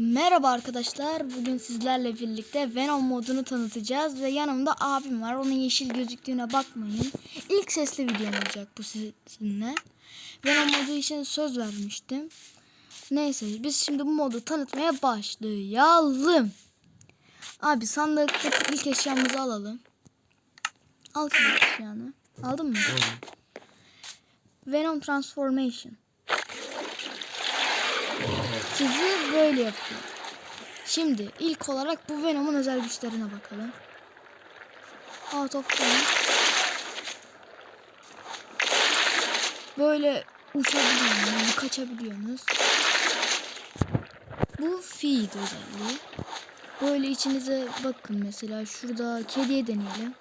Merhaba arkadaşlar. Bugün sizlerle birlikte Venom modunu tanıtacağız ve yanımda abim var. Onun yeşil gözüktüğüne bakmayın. İlk sesli videom olacak bu sizinle. Venom modu için söz vermiştim. Neyse biz şimdi bu modu tanıtmaya başlayalım. Abi sandıktaki ilk eşyamızı alalım. Al eşyanı. Aldın mı? Venom Transformation. Sizi böyle yapıyor. Şimdi ilk olarak bu Venom'un özel güçlerine bakalım. Out of Venom. Böyle uçabiliyorsunuz, kaçabiliyorsunuz. Bu feed özelliği. Böyle içinize bakın mesela şurada kediye deneyelim.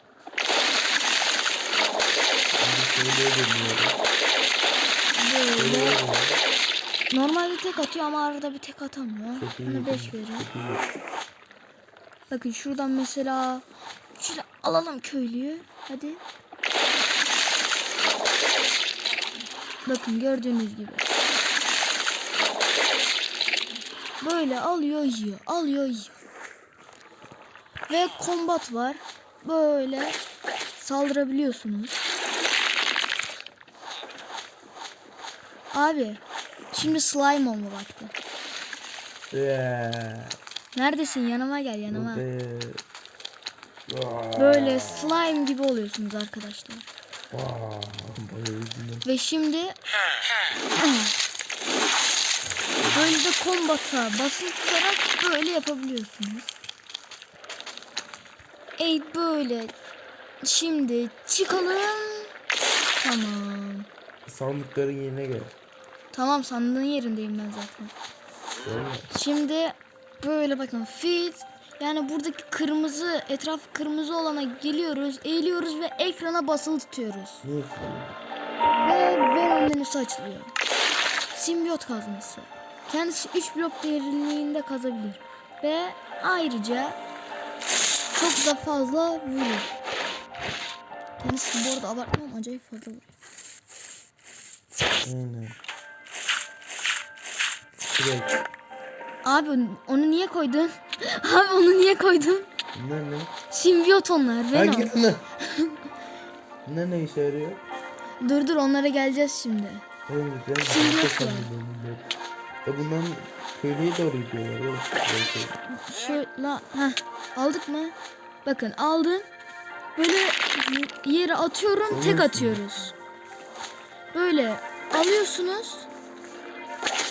Böyle Normalde tek atıyor ama arada bir tek atamıyor. Buna 5 verin. Bakın şuradan mesela şöyle alalım köylüyü. Hadi. Bakın gördüğünüz gibi. Böyle alıyor yiyor. Alıyor yiyor. Ve kombat var. Böyle saldırabiliyorsunuz. Abi Şimdi slime olma vakti. Neredesin? Yanıma gel yanıma. Böyle slime gibi oluyorsunuz arkadaşlar. Ve şimdi böyle de kombata basılı tutarak böyle yapabiliyorsunuz. Ey böyle. Şimdi çıkalım. Tamam. Sandıkların yerine gel. Tamam sandığın yerindeyim ben zaten. Şimdi böyle bakın feed yani buradaki kırmızı etraf kırmızı olana geliyoruz, eğiliyoruz ve ekrana basılı tutuyoruz. Ve Venom menüsü açılıyor. Simbiyot kazması. Kendisi 3 blok derinliğinde kazabilir. Ve ayrıca çok da fazla vurur. Kendisi bu arada abartmam acayip fazla vuruyor. Aynen. Direkt. Abi onu niye koydun? Abi onu niye koydun? Bunlar ne? Simbiyot onlar Venom. Hangi ne? Bunlar ne işe yarıyor? Dur dur onlara geleceğiz şimdi. Oğlum ben Simbiyot harika ya. sandım bunları. E bunların köylüye doğru gidiyorlar. Belki. Şöyle ha aldık mı? Bakın aldım. Böyle yere atıyorum tek atıyoruz. Böyle alıyorsunuz.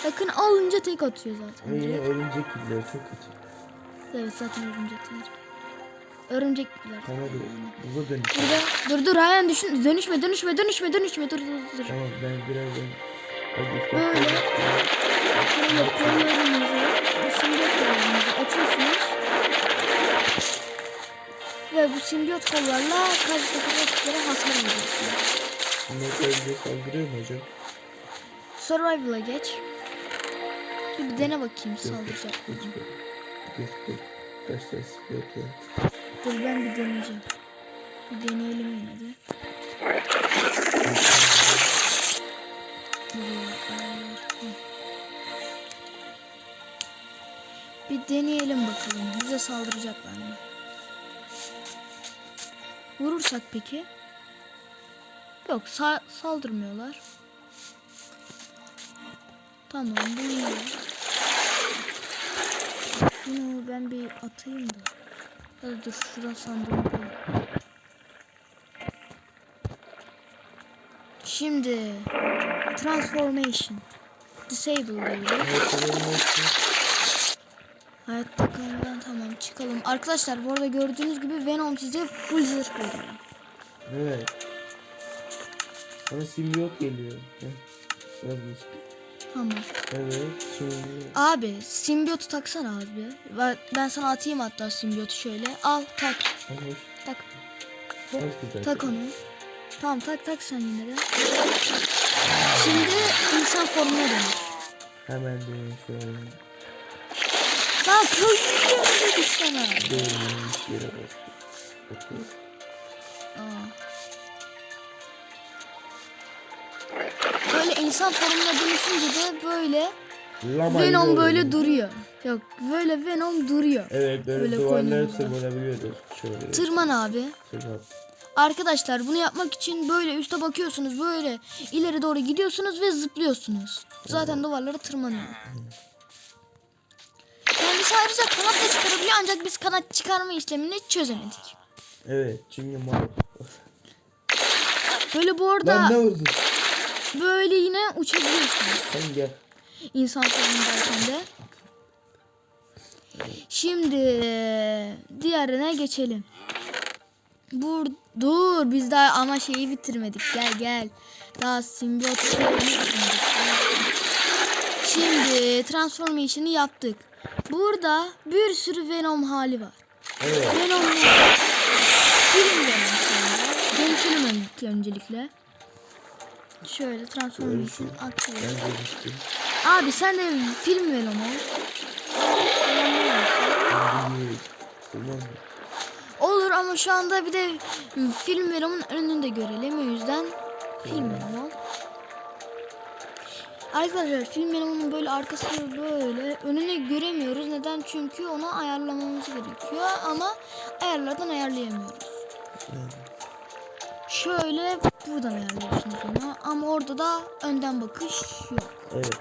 Bakın alınca tek atıyor zaten. Yine direkt. örümcek gibiler çok kötü. Evet zaten örümcekler. Örümcek gibiler. Tamam hadi Yani. buza dönüş. Burada dur dur hayır düşün dönüşme dönüşme dönüşme dönüşme dur dur dur. Tamam ben birazdan az Böyle. kollarınızı, bu simbiyot kollarınızı açıyorsunuz. Ve bu simbiyot kollarla karşıdaki rakiplere hasar veriyorsunuz. Bunlar köylüye saldırıyor mu hocam? Survival'a geç. Bir, dene bakayım saldıracak mı? Geç be. Geç be. Kaç tane sıkıyor ya? Dur ben bir deneyeceğim. Bir deneyelim yine de. Bir deneyelim bakalım. Bize saldıracaklar mı? Vurursak peki? Yok sa- saldırmıyorlar. Tamam bu iyi. Bunu ben bir atayım da. Ya da dur şuradan sandığımı koyayım. Şimdi transformation disable diyoruz. Hayatta kalmadan tamam çıkalım. Arkadaşlar bu arada gördüğünüz gibi Venom size full zırh veriyor. Evet. Bana simbiyot geliyor. Heh. Tamam. Evet. Şimdi Abi simbiyotu taksana abi. Ben, ben sana atayım hatta simbiyotu şöyle. Al tak Hoş. tak. Tak onu. Tamam tak tak sen yine de. Şimdi insan formuna dönür. Hemen dönüşüyorum. Lan köylü dedik sana. Dönüş yere bastım. Okey. Aa. İnsan formuna dönüşünce de böyle Lama Venom böyle duruyor. Yok böyle Venom duruyor. Evet böyle, Böyle tırmanabiliyoruz. Şöyle. Tırman abi. Tırman. Arkadaşlar bunu yapmak için böyle üste bakıyorsunuz. Böyle ileri doğru gidiyorsunuz ve zıplıyorsunuz. Zaten duvarlara tırmanıyor. Kendisi ayrıca kanat da çıkarabiliyor ancak biz kanat çıkarma işlemini çözemedik. Evet çünkü mal. Böyle bu Lan arada ne oldu? Böyle yine uçabiliyorsunuz. Sen gel. İnsan formundayken de. Şimdi diğerine geçelim. Bur dur biz daha ama şeyi bitirmedik. Gel gel. Daha simbiyot bitirmedik. Şimdi transformation'ı yaptık. Burada bir sürü Venom hali var. Evet. Venom film Venom ön- öncelikle. Şöyle transformation aktif. Ben görüştüm. Abi sen de film. Tamam mı? Olur ama şu anda bir de film Venom'un önünü de görelim. O yüzden film ol. Arkadaşlar film Venom'un böyle arkası böyle önünü göremiyoruz. Neden? Çünkü onu ayarlamamız gerekiyor ama ayarlardan ayarlayamıyoruz. Şöyle buradan ayarlıyorsunuz onu ama orada da önden bakış yok. Evet.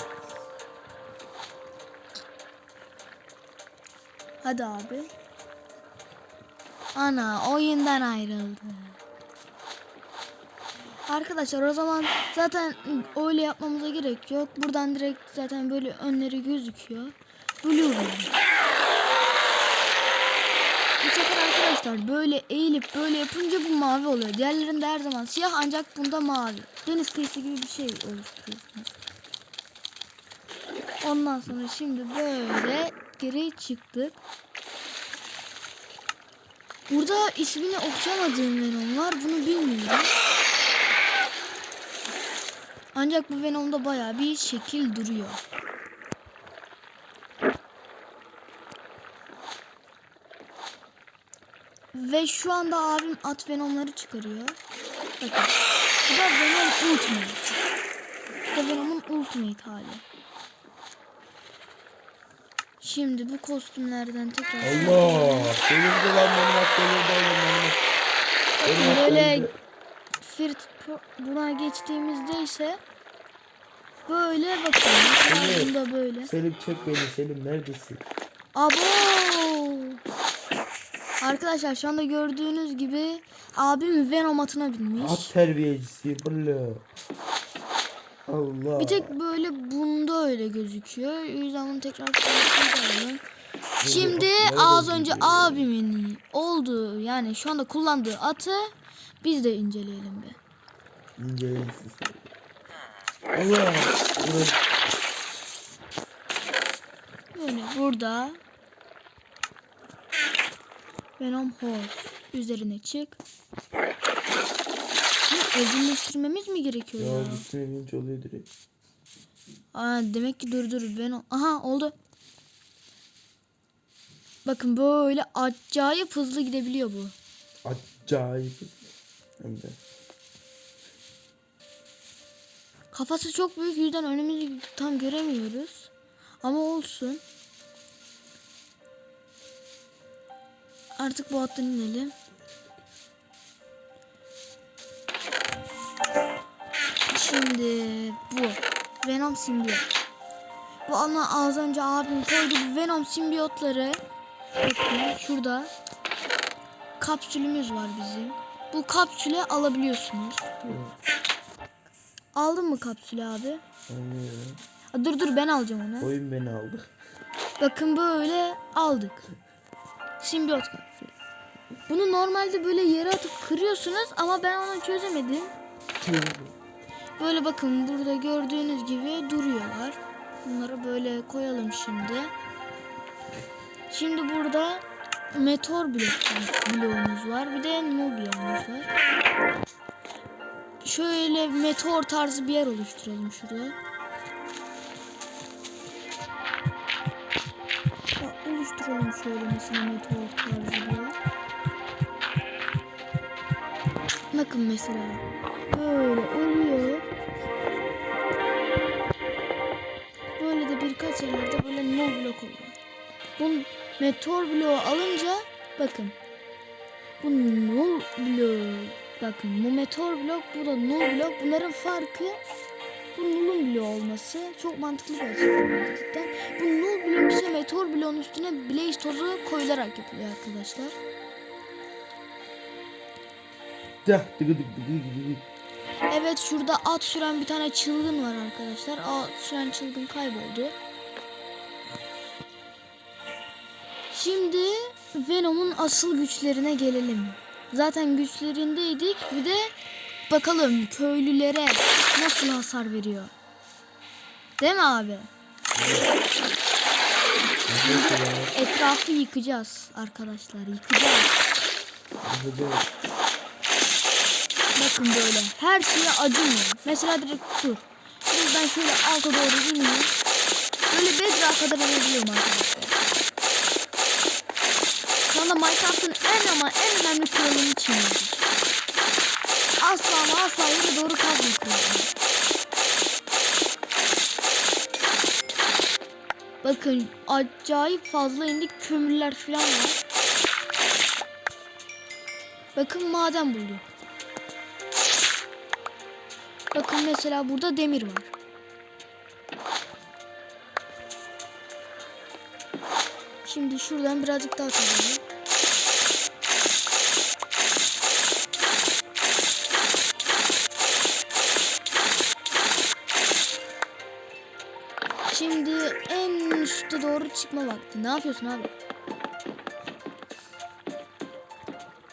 Hadi abi. Ana oyundan ayrıldı. Arkadaşlar o zaman zaten öyle yapmamıza gerek yok. Buradan direkt zaten böyle önleri gözüküyor. Blue Venom. Bu sefer arkadaşlar böyle eğilip böyle yapınca bu mavi oluyor. Diğerlerinde her zaman siyah ancak bunda mavi. Deniz kıyısı gibi bir şey oluşturuyorsunuz. Ondan sonra şimdi böyle geri çıktık. Burada ismini okuyamadığım Venom var. Bunu bilmiyorum. Ancak bu Venom'da bayağı bir şekil duruyor. Ve şu anda abim at Venom'ları çıkarıyor. Bakın. Bu da Venom Ultimate. Bu da Venom'un Ultimate hali. Şimdi bu kostümlerden tekrar... Allah. Delirdi lan benim at delirdi oğlum benim at. Bakın böyle. Firt buna geçtiğimizde ise böyle bakın. Evet. bunda böyle. Selim çek beni Selim neredesin? Abo! Arkadaşlar şu anda gördüğünüz gibi abim Venom atına binmiş. At terbiyecisi böyle. Allah. Bir tek böyle bunda öyle gözüküyor. O yüzden bunu tekrar koyalım. Şimdi az önce abimin olduğu yani şu anda kullandığı atı biz de inceleyelim bir. İnceleyin siz. Allah. Böyle burada Venom Horse üzerine çık. Bunu evcilleştirmemiz mi gerekiyor ya? Ya üstüne binince oluyor direkt. Aa, demek ki dur dur Venom. Aha oldu. Bakın böyle acayip hızlı gidebiliyor bu. Acayip. Hem de. Kafası çok büyük yüzden önümüzü tam göremiyoruz. Ama olsun. Artık bu attan inelim. Şimdi bu. Venom simbiyot. Bu ama az önce abim koydu bu Venom simbiyotları. Bakın şurada. Kapsülümüz var bizim. Bu kapsüle alabiliyorsunuz. Aldın mı kapsülü abi? Anlıyorum. Dur dur ben alacağım onu. Oyun beni aldı. Bakın böyle aldık. Simbiyot. Bunu normalde böyle yere atıp kırıyorsunuz ama ben onu çözemedim. Böyle bakın burada gördüğünüz gibi duruyorlar. Bunları böyle koyalım şimdi. Şimdi burada meteor bloğumuz var. Bir de nu bloğumuz var. Şöyle meteor tarzı bir yer oluşturalım şurada. Ya, oluşturalım şöyle mesela meteor tarzı bir yer. Bakın mesela. Böyle oluyor. Böyle de birkaç yerlerde böyle no blok oluyor. Bu meteor bloğu alınca bakın. Bu no blok bakın bu meteor blok bu da no blok bunların farkı bu null'un bloğu olması çok mantıklı bir açıklama cidden. Bu null blok ise meteor bloğun üstüne blaze tozu koyularak yapılıyor arkadaşlar. Evet şurada at süren bir tane çılgın var arkadaşlar. At süren çılgın kayboldu. Şimdi Venom'un asıl güçlerine gelelim. Zaten güçlerindeydik. Bir de bakalım köylülere nasıl hasar veriyor. Değil mi abi? Etrafı yıkacağız arkadaşlar. Yıkacağız. Bakın böyle her şeye acımıyor. Mesela direkt dur. Buradan şöyle alta doğru iniyor. Böyle bedrock'a kadar inebiliyorum arkadaşlar. Şu Minecraft'ın en ama en önemli kuralını çiğniyoruz. Asla ama asla yere doğru kazma kuralı. Bakın acayip fazla indik kömürler falan var. Bakın maden bulduk. Bakın mesela burada demir var. Şimdi şuradan birazcık daha kazalım. Şimdi en üstte doğru çıkma vakti. Ne yapıyorsun abi?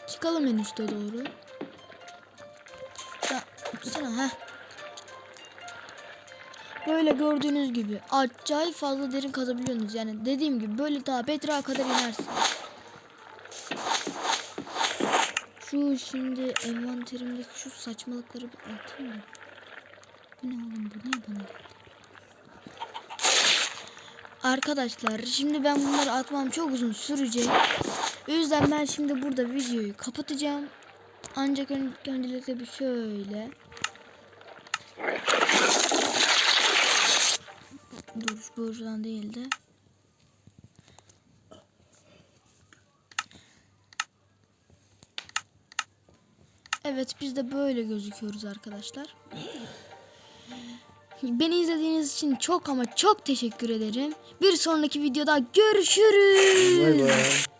Çıkalım en üste doğru. Ya, sana ha. Böyle gördüğünüz gibi acayip fazla derin kazabiliyorsunuz. Yani dediğim gibi böyle daha Petra kadar inersiniz. Şu şimdi envanterimdeki şu saçmalıkları bir atayım mı? Bu ne oğlum bu niye bana geldi? Arkadaşlar şimdi ben bunları atmam çok uzun sürecek. O yüzden ben şimdi burada videoyu kapatacağım. Ancak ön- öncelikle bir şöyle Dur buradan değil de. Evet biz de böyle gözüküyoruz arkadaşlar. Beni izlediğiniz için çok ama çok teşekkür ederim. Bir sonraki videoda görüşürüz. Bay bay.